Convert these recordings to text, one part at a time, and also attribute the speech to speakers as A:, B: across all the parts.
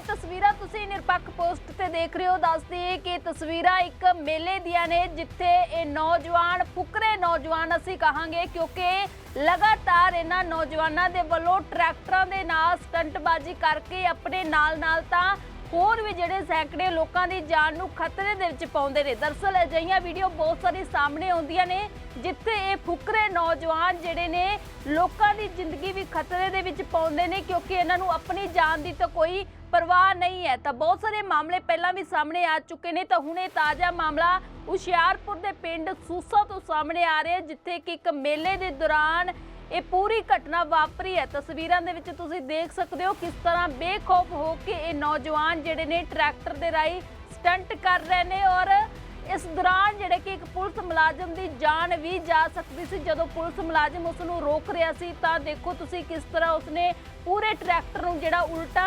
A: ਤਸਵੀਰਾਂ ਤੁਸੀਂ ਨਿਰਪੱਖ ਪੋਸਟ ਤੇ ਦੇਖ ਰਹੇ ਹੋ। ਦੱਸਦੀ ਹੈ ਕਿ ਤਸਵੀਰਾਂ ਇੱਕ ਮੇਲੇ ਦੀਆਂ ਨੇ, ਜਿੱਥੇ ਇਹ ਨੌਜਵਾਨ, ਫੁਕਰੇ ਨੌਜਵਾਨ ਅਸੀਂ ਕਹਾਂਗੇ ਕਿਉਂਕਿ ਲਗਾਤਾਰ ਇਹਨਾਂ ਨੌਜਵਾਨਾਂ ਦੇ ਵੱਲੋਂ ਟਰੈਕਟਰਾਂ ਦੇ ਨਾਲ ਸਟੰਟਬਾਜ਼ੀ ਕਰਕੇ ਆਪਣੇ ਨਾਲ-ਨਾਲ ਤਾਂ ਹੋਰ ਵੀ ਜਿਹੜੇ ਸੈਂਕੜੇ ਲੋਕਾਂ ਦੀ ਜਾਨ ਨੂੰ ਖਤਰੇ ਦੇ ਵਿੱਚ ਪਾਉਂਦੇ ਨੇ। ਦਰਸਲ ਅਜਿਹੀਆਂ ਵੀਡੀਓ ਬਹੁਤ ਸਾਰੀ ਸਾਹਮਣੇ ਆਉਂਦੀਆਂ ਨੇ, ਜਿੱਥੇ ਇਹ ਫੁਕਰੇ ਨੌਜਵਾਨ ਜਿਹੜੇ ਨੇ ਲੋਕਾਂ ਦੀ ਜ਼ਿੰਦਗੀ ਵੀ ਖਤਰੇ ਦੇ ਵਿੱਚ ਪਾਉਂਦੇ ਨੇ, ਕਿਉਂਕਿ ਇਹਨਾਂ ਨੂੰ ਆਪਣੀ ਜਾਨ ਦੀ ਤਾਂ ਕੋਈ ਪਰਵਾਹ ਨਹੀਂ ਹੈ। ਤਾਂ ਬਹੁਤ ਸਾਰੇ ਮਾਮਲੇ ਪਹਿਲਾਂ ਵੀ ਸਾਹਮਣੇ ਆ ਚੁੱਕੇ ਨੇ। ਤਾਂ ਹੁਣ ਇਹ ਤਾਜ਼ਾ ਮਾਮਲਾ ਹੁਸ਼ਿਆਰਪੁਰ ਦੇ ਪਿੰਡ ਸੂਸਾ ਤੋਂ ਸਾਹਮਣੇ ਆ ਰਿਹਾ ਜਿੱਥੇ ਕਿ ਇੱਕ ਮੇਲੇ ਦੇ ਦੌਰਾਨ ਇਹ ਪੂਰੀ ਘਟਨਾ ਵਾਪਰੀ ਹੈ। ਤਸਵੀਰਾਂ ਦੇ ਵਿੱਚ ਤੁਸੀਂ ਦੇਖ ਸਕਦੇ ਹੋ ਕਿਸ ਤਰ੍ਹਾਂ ਬੇਖੌਫ ਹੋ ਕੇ ਇਹ ਨੌਜਵਾਨ ਜਿਹੜੇ ਨੇ ਟਰੈਕਟਰ ਦੇ ਰਾਹੀਂ ਸਟੰਟ ਕਰ ਰਹੇ ਨੇ ਔਰ ਇਸ ਦੌਰਾਨ ਜਿਹੜੇ ਕਿ ਇੱਕ ਪੁਲਿਸ ਮੁਲਾਜ਼ਮ ਦੀ ਜਾਨ ਵੀ ਜਾ ਸਕਦੀ ਸੀ। ਜਦੋਂ ਪੁਲਿਸ ਮੁਲਾਜ਼ਮ ਉਸ ਨੂੰ ਰੋਕ ਰਿਹਾ ਸੀ, ਤਾਂ ਦੇਖੋ ਤੁਸੀਂ ਕਿਸ ਤਰ੍ਹਾਂ ਉਸਨੇ ਪੂਰੇ ਟਰੈਕਟਰ ਨੂੰ ਜਿਹੜਾ ਉਲਟਾ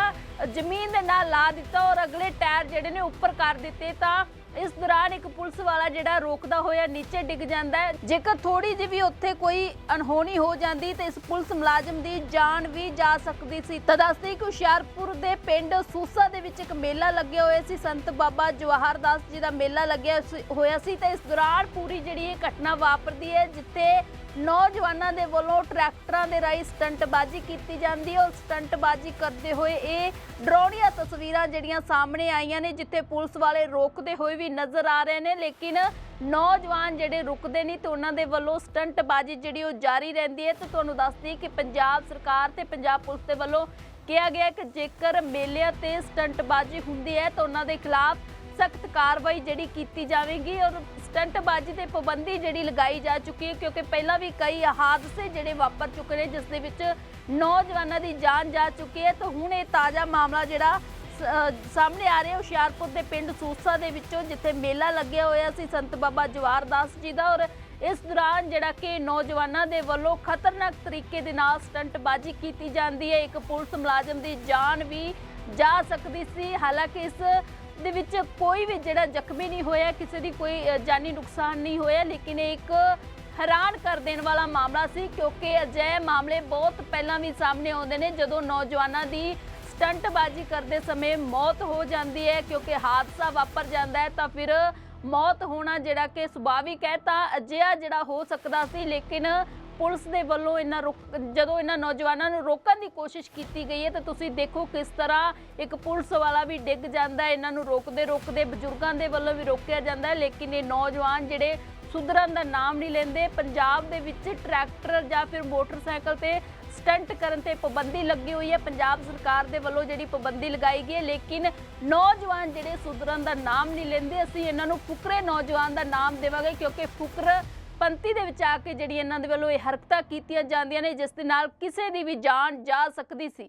A: ਜ਼ਮੀਨ ਦੇ ਨਾਲ ਲਾ ਦਿੱਤਾ ਔਰ ਅਗਲੇ ਟਾਇਰ ਜਿਹੜੇ ਨੇ ਉੱਪਰ ਕਰ ਦਿੱਤੇ ਤਾਂ ਇਸ ਦੌਰਾਨ ਇੱਕ ਪੁਲਿਸ ਵਾਲਾ ਜਿਹੜਾ ਰੋਕਦਾ ਹੋਇਆ ਨੀਚੇ ਡਿੱਗ ਜਾਂਦਾ ਹੈ। ਜੇਕਰ ਥੋੜੀ ਜਿਹੀ ਵੀ ਉੱਥੇ ਕੋਈ ਅਣਹੋਣੀ ਹੋ ਜਾਂਦੀ ਤੇ ਇਸ ਪੁਲਿਸ ਮੁਲਾਜ਼ਮ ਦੀ ਜਾਨ ਵੀ ਜਾ ਸਕਦੀ ਸੀ। ਤਾਂ ਦੱਸਦੇ ਕਿ ਹੁਸ਼ਿਆਰਪੁਰ ਦੇ ਪਿੰਡ ਸੂਸਾ ਦੇ ਵਿੱਚ ਇੱਕ ਮੇਲਾ ਲੱਗਿਆ ਹੋਇਆ ਸੀ। ਸੰਤ ਬਾਬਾ ਜਵਾਹਰ ਦਾਸ ਜੀ ਦਾ ਮੇਲਾ ਲੱਗਿਆ ਹੋਇਆ ਸੀ ਤੇ ਇਸ ਦੌਰਾਨ ਪੂਰੀ ਜਿਹੜੀ ਇਹ ਘਟਨਾ ਵਾਪਰਦੀ ਹੈ, ਜਿੱਥੇ ਨੌਜਵਾਨਾਂ ਦੇ ਵੱਲੋਂ ਟਰੈਕਟਰਾਂ ਦੇ ਰਾਹੀਂ ਸਟੰਟਬਾਜ਼ੀ ਕੀਤੀ ਜਾਂਦੀ ਹੈ ਔਰ ਸਟੰਟਬਾਜ਼ੀ ਕਰਦੇ ਹੋਏ ਇਹ ਡਰਾਉਣੀਆਂ ਤਸਵੀਰਾਂ ਜਿਹੜੀਆਂ ਸਾਹਮਣੇ ਆਈਆਂ ਨੇ, ਜਿੱਥੇ ਪੁਲਿਸ ਵਾਲੇ ਰੋਕਦੇ ਹੋਏ ਵੀ ਨਜ਼ਰ ਆ ਰਹੇ ਨੇ। ਲੇਕਿਨ ਨੌਜਵਾਨ ਜਿਹੜੇ ਰੁਕਦੇ ਨਹੀਂ ਤੇ ਉਹਨਾਂ ਦੇ ਵੱਲੋਂ ਸਟੰਟਬਾਜ਼ੀ ਜਿਹੜੀ ਉਹ ਜਾਰੀ ਰਹਿੰਦੀ ਹੈ। ਤੇ ਤੁਹਾਨੂੰ ਦੱਸਦੀ ਕਿ ਪੰਜਾਬ ਸਰਕਾਰ ਤੇ ਪੰਜਾਬ ਪੁਲਿਸ ਦੇ ਵੱਲੋਂ ਕਿਹਾ ਗਿਆ ਕਿ ਜੇਕਰ ਮੇਲਿਆਂ ਤੇ ਸਟੰਟਬਾਜ਼ੀ ਹੁੰਦੀ ਹੈ ਤਾਂ ਉਹਨਾਂ ਦੇ ਖਿਲਾਫ ਸਖਤ ਕਾਰਵਾਈ ਜਿਹੜੀ ਕੀਤੀ ਜਾਵੇਗੀ ਔਰ ਸਟੰਟਬਾਜ਼ੀ ਤੇ ਪਾਬੰਦੀ ਜਿਹੜੀ ਲਗਾਈ ਜਾ ਚੁੱਕੀ ਹੈ, ਕਿਉਂਕਿ ਪਹਿਲਾਂ ਵੀ ਕਈ ਹਾਦਸੇ ਜਿਹੜੇ ਵਾਪਰ ਚੁੱਕੇ ਨੇ, ਜਿਸ ਦੇ ਵਿੱਚ ਨੌਜਵਾਨਾਂ ਦੀ ਜਾਨ ਜਾ ਚੁੱਕੀ ਹੈ। ਤਾਂ ਹੁਣ ਇਹ ਤਾਜ਼ਾ ਮਾਮਲਾ ਜਿਹੜਾ ਸਾਹਮਣੇ ਆ ਰਿਹਾ ਹੁਸ਼ਿਆਰਪੁਰ ਦੇ ਪਿੰਡ ਸੂਸਾ ਦੇ ਵਿੱਚੋਂ, ਜਿੱਥੇ ਮੇਲਾ ਲੱਗਿਆ ਹੋਇਆ ਸੀ ਸੰਤ ਬਾਬਾ ਜਵਾਰ ਦਾਸ ਜੀ ਦਾ। ਔਰ ਇਸ ਦੌਰਾਨ ਜਿਹੜਾ ਕਿ ਨੌਜਵਾਨਾਂ ਦੇ ਵੱਲੋਂ ਖਤਰਨਾਕ ਤਰੀਕੇ ਦੇ ਨਾਲ ਸਟੰਟਬਾਜ਼ੀ ਕੀਤੀ ਜਾਂਦੀ ਹੈ। ਇੱਕ ਪੁਲਿਸ ਮੁਲਾਜ਼ਮ ਦੀ ਜਾਨ ਵੀ ਜਾ ਸਕਦੀ ਸੀ। ਹਾਲਾਂਕਿ ਇਸ ਦੇ ਵਿੱਚ ਕੋਈ ਵੀ ਜਿਹੜਾ ਜ਼ਖਮੀ ਨਹੀਂ ਹੋਇਆ, ਕਿਸੇ ਦੀ ਕੋਈ ਜਾਨੀ ਨੁਕਸਾਨ ਨਹੀਂ ਹੋਇਆ, ਲੇਕਿਨ ਇਹ ਇੱਕ ਹੈਰਾਨ ਕਰ ਦੇਣ ਵਾਲਾ ਮਾਮਲਾ ਸੀ ਕਿਉਂਕਿ ਅਜਿਹੇ ਮਾਮਲੇ ਬਹੁਤ ਪਹਿਲਾਂ ਵੀ ਸਾਹਮਣੇ ਆਉਂਦੇ ਨੇ, ਜਦੋਂ ਨੌਜਵਾਨਾਂ ਦੀ ਸਟੰਟਬਾਜ਼ੀ ਕਰਦੇ ਸਮੇਂ ਮੌਤ ਹੋ ਜਾਂਦੀ ਹੈ, ਕਿਉਂਕਿ ਹਾਦਸਾ ਵਾਪਰ ਜਾਂਦਾ ਹੈ, ਤਾਂ ਫਿਰ ਮੌਤ ਹੋਣਾ ਜਿਹੜਾ ਕਿ ਸੁਭਾਵਿਕ ਹੈ, ਤਾਂ ਅਜਿਹਾ ਜਿਹੜਾ ਹੋ ਸਕਦਾ ਸੀ, ਲੇਕਿਨ ਪੁਲਿਸ ਦੇ ਵੱਲੋਂ ਇਹਨਾਂ ਰੁਕ- ਜਦੋਂ ਇਹਨਾਂ ਨੌਜਵਾਨਾਂ ਨੂੰ ਰੋਕਣ ਦੀ ਕੋਸ਼ਿਸ਼ ਕੀਤੀ ਗਈ ਹੈ ਤਾਂ ਤੁਸੀਂ ਦੇਖੋ ਕਿਸ ਤਰ੍ਹਾਂ ਇੱਕ ਪੁਲਿਸ ਵਾਲਾ ਵੀ ਡਿੱਗ ਜਾਂਦਾ ਹੈ, ਇਹਨਾਂ ਨੂੰ ਰੋਕਦੇ ਰੋਕਦੇ ਬਜ਼ੁਰਗਾਂ ਦੇ ਵੱਲੋਂ ਵੀ ਰੋਕਿਆ ਜਾਂਦਾ ਹੈ, ਲੇਕਿਨ ਇਹ ਨੌਜਵਾਨ ਜਿਹੜੇ ਸੁਧਰਨ ਦਾ ਨਾਮ ਨਹੀਂ ਲੈਂਦੇ, ਪੰਜਾਬ ਦੇ ਵਿੱਚ ਟਰੈਕਟਰ ਜਾਂ ਫਿਰ ਮੋਟਰਸਾਈਕਲ ਤੇ ਸਟੰਟ ਕਰਨ ਤੇ ਪਾਬੰਦੀ ਲੱਗੀ ਹੋਈ ਹੈ। ਪੰਜਾਬ ਸਰਕਾਰ ਦੇ ਵੱਲੋਂ ਜਿਹੜੀ ਪਾਬੰਦੀ ਲਗਾਈ ਗਈ ਹੈ, ਲੇਕਿਨ ਨੌਜਵਾਨ ਜਿਹੜੇ ਸੁਧਰਨ ਦਾ ਨਾਮ ਨਹੀਂ ਲੈਂਦੇ, ਅਸੀਂ ਇਹਨਾਂ ਨੂੰ ਫੁਕਰੇ ਨੌਜਵਾਨ ਦਾ ਨਾਮ ਦੇਵਾਂਗੇ ਕਿਉਂਕਿ ਫੁਕਰ ਪੰਤੀ ਦੇ ਵਿੱਚ ਆ ਕੇ ਜਿਹੜੀ ਇਹਨਾਂ ਦੇ ਵੱਲੋਂ ਇਹ ਹਰਕਤਾਂ ਕੀਤੀਆਂ ਜਾਂਦੀਆਂ ਨੇ, ਜਿਸ ਦੇ ਨਾਲ ਕਿਸੇ ਦੀ ਵੀ ਜਾਨ ਜਾ ਸਕਦੀ ਸੀ।